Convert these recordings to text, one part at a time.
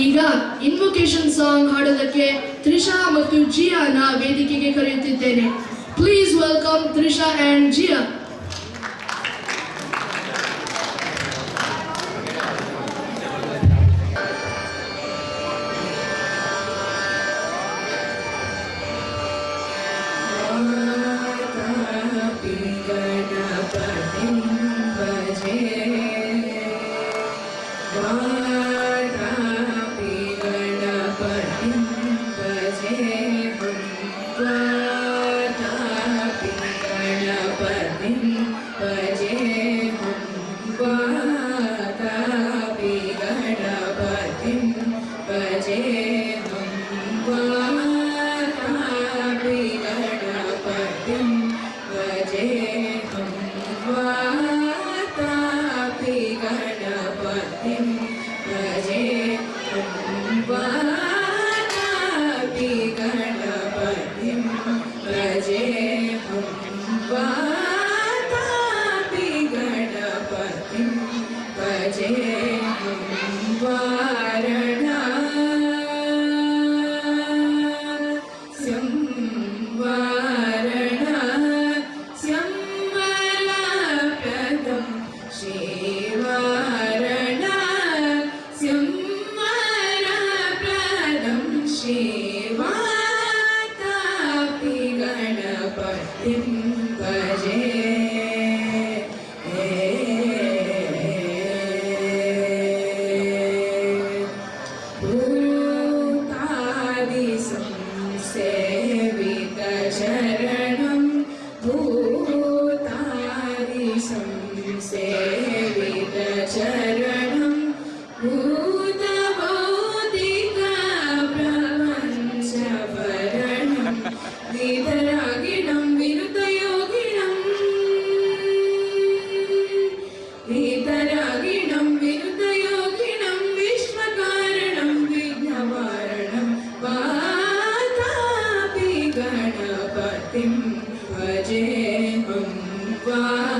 ಈಗ invocation song ಹಾಡೋದಕ್ಕೆ Trisha ಮತ್ತು ಜಿಯಾನ ವೇದಿಕೆಗೆ ಕರೆಯುತ್ತಿದ್ದೇನೆ. Please welcome Trisha and Jiya But it ഗണപതിം ഭജേഹം വാ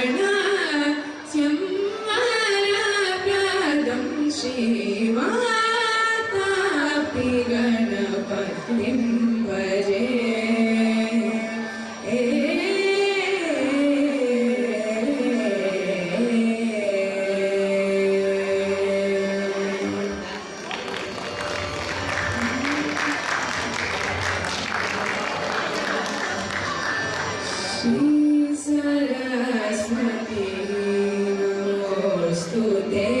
today.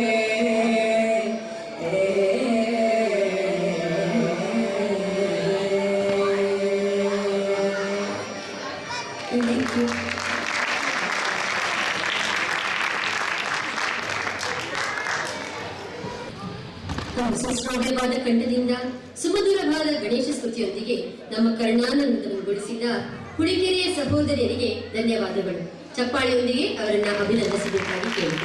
ಸುಶ್ರಾವ್ಯವಾದ ಕಂಠದಿಂದ ಸುಮಧುರವಾದ ಗಣೇಶ ಸ್ತುತಿಯೊಂದಿಗೆ ನಮ್ಮ ಕರ್ಣಾನಂದಗೊಳಿಸಿದ ಹುಳಿಕೆರೆಯ ಸಹೋದರಿಯರಿಗೆ ಧನ್ಯವಾದಗಳು. ಚಪ್ಪಾಳೆಯೊಂದಿಗೆ ಅವರನ್ನ ಅಭಿನಂದಿಸಬೇಕಾಗಿ ಕೇಳಿ